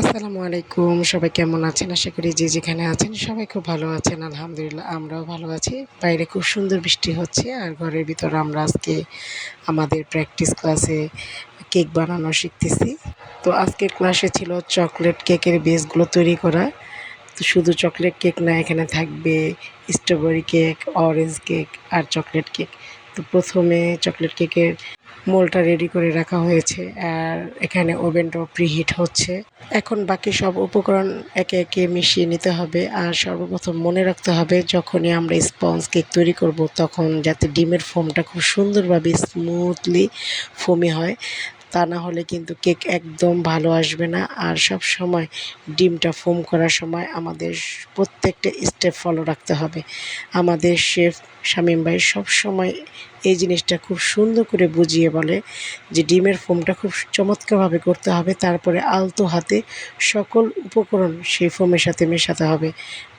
আসসালামু আলাইকুম, সবাই কেমন আছেন? আশা করি যে যেখানে আছেন সবাই খুব ভালো আছেন। আলহামদুলিল্লাহ, আমরাও ভালো আছি। বাইরে খুব সুন্দর বৃষ্টি হচ্ছে আর ঘরের ভিতরে আমরা আজকে আমাদের প্র্যাকটিস ক্লাসে কেক বানানো শিখতেছি। তো আজকের ক্লাসে ছিল চকলেট কেকের বেসগুলো তৈরি করা। তো শুধু চকলেট কেক না, এখানে থাকবে স্ট্রবেরি কেক অরেঞ্জ কেক আর চকলেট কেক তো প্রথমে চকলেট কেকের মোলটা রেডি করে রাখা হয়েছে আর এখানে ওভেনটাও প্রিহিট হচ্ছে। এখন বাকি সব উপকরণ একে একে মিশিয়ে নিতে হবে আর সর্বপ্রথম মনে রাখতে হবে, যখনই আমরা স্পঞ্জ কেক তৈরি করব তখন যাতে ডিমের ফোমটা খুব সুন্দরভাবে স্মুথলি ফোমি হয়। তা না হলে কিন্তু কেক একদম ভালো আসবে না আর সব সময় ডিমটা ফোম করার সময় আমাদের প্রত্যেকটা স্টেপ ফলো রাখতে হবে। আমাদের শেফ শামীম ভাই সব সময় এই জিনিসটা খুব সুন্দর করে বুঝিয়ে বলে যে ডিমের ফোমটা খুব চমৎকারভাবে করতে হবে, তারপরে আলতো হাতে সকল উপকরণ সেই ফোমের সাথে মেশাতে হবে।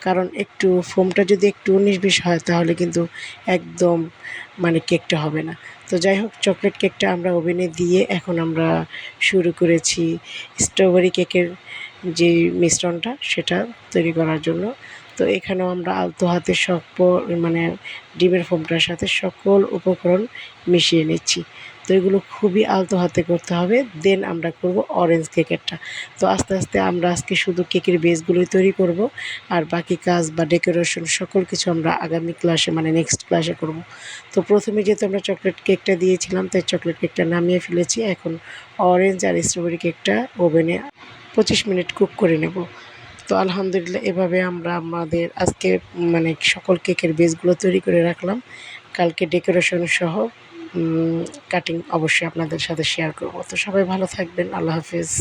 কারণ একটু ফোমটা যদি একটু উনিশ বিশ হয়, তাহলে কিন্তু একদম মানে কেকটা হবে না। তো যাই হোক, চকলেট কেকটা আমরা ওভেনে দিয়ে এখন আমরা শুরু করেছি। স্ট্রবেরি কেকের যে মিশ্রণটা সেটা তৈরি করার জন্য। তো এখানেও আমরা আলতো হাতে সব মানে ডিমের ফোমটার সাথে সকল উপকরণ মিশিয়ে নিচ্ছি। তো এগুলো খুবই আলতো হাতে করতে হবে। দেন আমরা করব অরেঞ্জ কেকেরটা তো আস্তে আস্তে আমরা আজকে শুধু কেকের বেসগুলোই তৈরি করব। আর বাকি কাজ বা ডেকোরেশন সকল কিছু আমরা আগামী ক্লাসে মানে নেক্সট ক্লাসে করব। তো প্রথমে যেহেতু আমরা চকলেট কেকটা দিয়েছিলাম, তাই চকলেট কেকটা নামিয়ে ফেলেছি। এখন অরেঞ্জ আর স্ট্রবেরি কেকটা ওভেনে পঁচিশ মিনিট কুক করে নেব। তো আলহামদুলিল্লাহ এভাবে আমরা আমাদের আজকে মানে সকল কেকের বেসগুলো তৈরি করে রাখলাম। কালকে ডেকোরেশন সহ কাটিং অবশ্যই আপনাদের সাথে শেয়ার করব। তো সবাই ভালো থাকবেন। আল্লাহ হাফিজ।